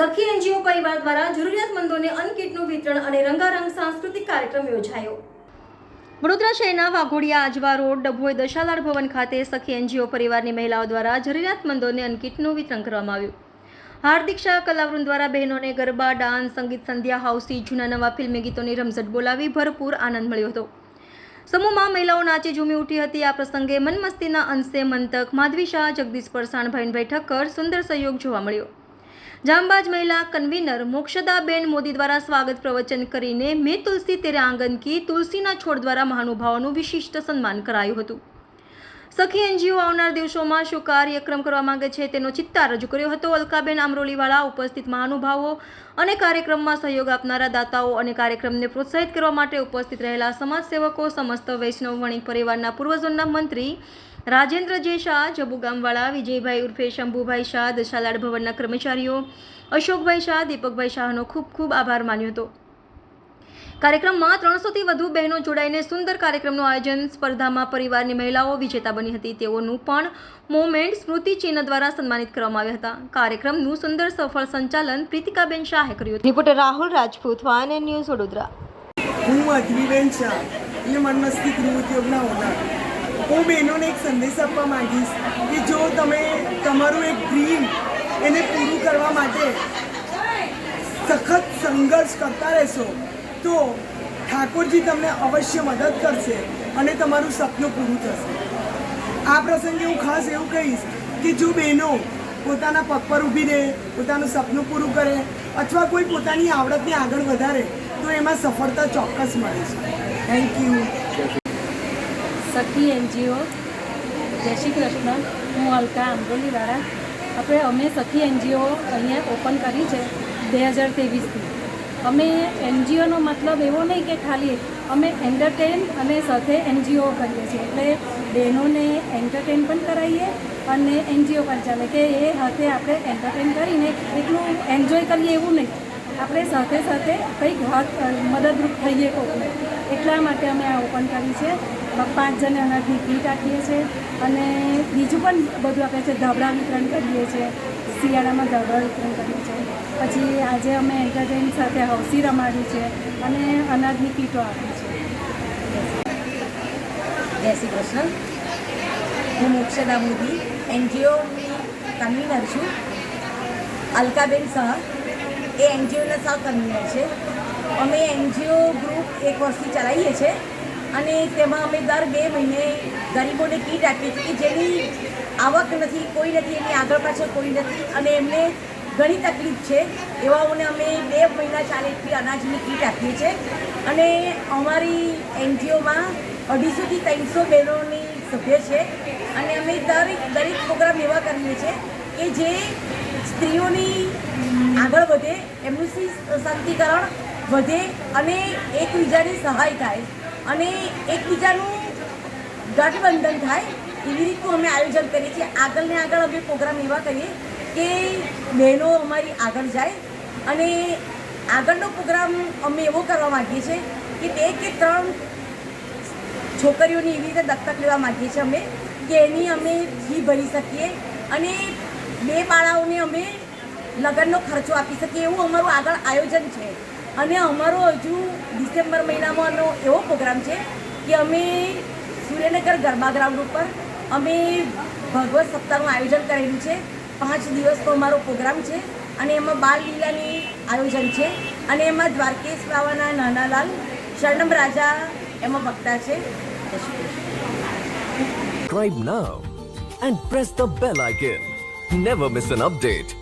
સખી એનજીઓ પરિવાર દ્વારા જરૂરિયાતમંદોને અન્ન વિતરણ અને રંગારંગ સાંસ્કૃતિક કાર્યક્રમ યોજાયો. વડોદરા શહેરના વાઘોડિયા આજવા રોડ ડભોઈ દશાલાડ ભવન ખાતે સખી એનજીઓ પરિવારની મહિલાઓ દ્વારા જરૂરિયાતમંદોને અન્ન વિતરણ કરવામાં આવ્યું. હાર્દિક શાહ કલાવૃંદ દ્વારા બહેનોને ગરબા, ડાન્સ, સંગીત સંધ્યા હાઉસી, જૂના નવા ફિલ્મી ગીતોની રમઝટ બોલાવી ભરપૂર આનંદ મળ્યો હતો. સમૂહમાં મહિલાઓ નાચી ઝૂમી ઉઠી હતી. આ પ્રસંગે મનમસ્તીના અંશે મંતક માધવી શાહ, જગદીશ પરસાણ ભાઈનભાઈ ઠક્કર સુંદર સહયોગ જોવા મળ્યો. જામબાજ મહિલા કન્વીનર મોક્ષદાબેન મોદી દ્વારા સ્વાગત પ્રવચન કરીને મેં તુલસી તેરે આંગન કી તુલસીના છોડ દ્વારા મહાનુભાવોનું વિશિષ્ટ સન્માન કરાયું હતું. સખી એનજીઓ આવનાર દિવસોમાં શું કાર્યક્રમ કરવા માંગે છે તેનો ચિત્તાર રજૂ કર્યો હતો. અલકાબેન આમરોલીવાળા ઉપસ્થિત મહાનુભાવો અને કાર્યક્રમમાં સહયોગ આપનારા દાતાઓ અને કાર્યક્રમને પ્રોત્સાહિત કરવા માટે ઉપસ્થિત રહેલા સમાજસેવકો, સમસ્ત વૈષ્ણવ વણિક પરિવારના પૂર્વજોના મંત્રી રાજેન્દ્ર જે શાહ જબુગામવાળા વિજયભાઈ ઉર્ફે શંભુભાઈ શાહ દશાલાડ ભવનના કર્મચારીઓ અશોકભાઈ શાહ દીપકભાઈ શાહનો ખૂબ ખૂબ આભાર માન્યો હતો. કાર્યક્રમમાં ત્રણસોથી વધુ બહેનો જોડાઈને સુંદર કાર્યક્રમનું આયોજન સ્પર્ધામાં પરિવારની મહિલાઓ વિજેતા બની હતી. તેઓનું પણ મોમેન્ટ સ્મૃતિ ચિહ્ન દ્વારા સન્માનિત કરવામાં આવ્યા હતા. કાર્યક્રમનું સુંદર સફળ સંચાલન પ્રીતિકાબેન શાહે કર્યું હતું. Reporter Rahul Rajput one news Vadodara. હું અધ્વીબેન શાહ. એ મનમસ્તી ગૃહ ઉદ્યોગના ઓનર. હું બહેનોને એક સંદેશ આપવા માંગીશ કે જો તમે તમારું એક ડ્રીમ એને પૂરું કરવા માટે સખત સંઘર્ષ કરતા રહેશો, તો ઠાકોરજી તમને અવશ્ય મદદ કરશે અને તમારું સપનું પૂરું થશે. આ પ્રસંગે હું ખાસ એવું કહીશ કે જો બહેનો પોતાના પગ પર ઊભી રહે, પોતાનું સપનું પૂરું કરે અથવા કોઈ પોતાની આવડતને આગળ વધારે, તો એમાં સફળતા ચોક્કસ મળે છે. Thank you Sakhi NGO. જય શ્રી કૃષ્ણ. હું અલકા આંબોલીવાળા. આપણે અમે સખી એનજીઓ અહીંયા ઓપન કરી છે બે હજાર ત્રેવીસથી. અમે એનજીઓનો મતલબ એવો નહીં કે ખાલી અમે એન્ટરટેન અને સાથે એનજીઓ કરીએ છીએ. એટલે બહેનોને એન્ટરટેન પણ કરાવીએ અને એનજીઓ પણ ચાલે કે એ હાથે આપણે એન્ટરટેન કરીને એટલું એન્જોય કરીએ એવું નહીં. આપણે સાથે સાથે કંઈક હાથ મદદરૂપ થઈએ કોઈને એટલા માટે અમે આ ઓપન કરી છે. પાંચ જણ અનાજની કીટ આપીએ છીએ અને બીજું પણ બધું આપીએ છીએ ધાબળા વિતરણ કરીએ છીએ શિયાળામાં ધાબળા વિતરણ કરીએ છીએ પછી આજે અમે એન્ટરટેન સાથે હૌસી રમાડી છે અને અનાજની કીટો આપી છે. જય શ્રી કૃષ્ણ. હું મોક્ષદા મોદી એનજીઓની કન્વીનર છું. અલકાબેન શાહ એ એનજીઓના સહ કન્વીનર છે. અમે એનજીઓ ગ્રુપ એક વર્ષથી ચલાવીએ છીએ. અને તેમાં અમે દર બે મહિને ગરીબોને કીટ આપીએ છીએ કે જેની આવક નથી, કોઈ નથી, એની આગળ પાછળ કોઈ નથી અને એમને ઘણી તકલીફ છે. એવાઓને અમે બે મહિના ચાલે અનાજની કીટ આપીએ છીએ. અને અમારી એનજીઓમાં અઢીસોથી ત્રણસો બહેનોની સભ્ય છે અને અમે દરેક દરેક પ્રોગ્રામ એવા કરીએ છીએ કે જે સ્ત્રીઓની આગળ વધે, એમનું સશક્તિકરણ વધે અને એકબીજાની સહાય થાય. અને એકબીજાનું ગઠબંધન થાય એવી રીતનું અમે આયોજન કરીએ છીએ. આગળ ને આગળ અમે પ્રોગ્રામ એવા કરીએ કે બહેનો અમારી આગળ જાય અને આગળનો પ્રોગ્રામ અમે એવો કરવા માગીએ છીએ કે બે કે ત્રણ છોકરીઓની એવી રીતે દત્તક લેવા માગીએ છીએ અમે કે એની અમે ફી ભરી શકીએ અને બે બાળાઓને અમે લગ્નનો ખર્ચો આપી શકીએ. એવું અમારું આગળ આયોજન છે. અને અમારો હજુ ડિસેમ્બર મહિનામાંનો એવો પ્રોગ્રામ છે કે અમે સૂર્યનગર ગરબા ગ્રાઉન્ડ ઉપર અમે ભગવત સપ્તાહનું આયોજન કરેલું છે પાંચ દિવસનો અમારો પ્રોગ્રામ છે અને એમાં બાલ લીલાની આયોજન છે અને એમાં દ્વારકેશ બાવાના નાનાલાલ શરણમ રાજા એમાં વક્તા છે subscribe now and press the bell icon. Never miss an update.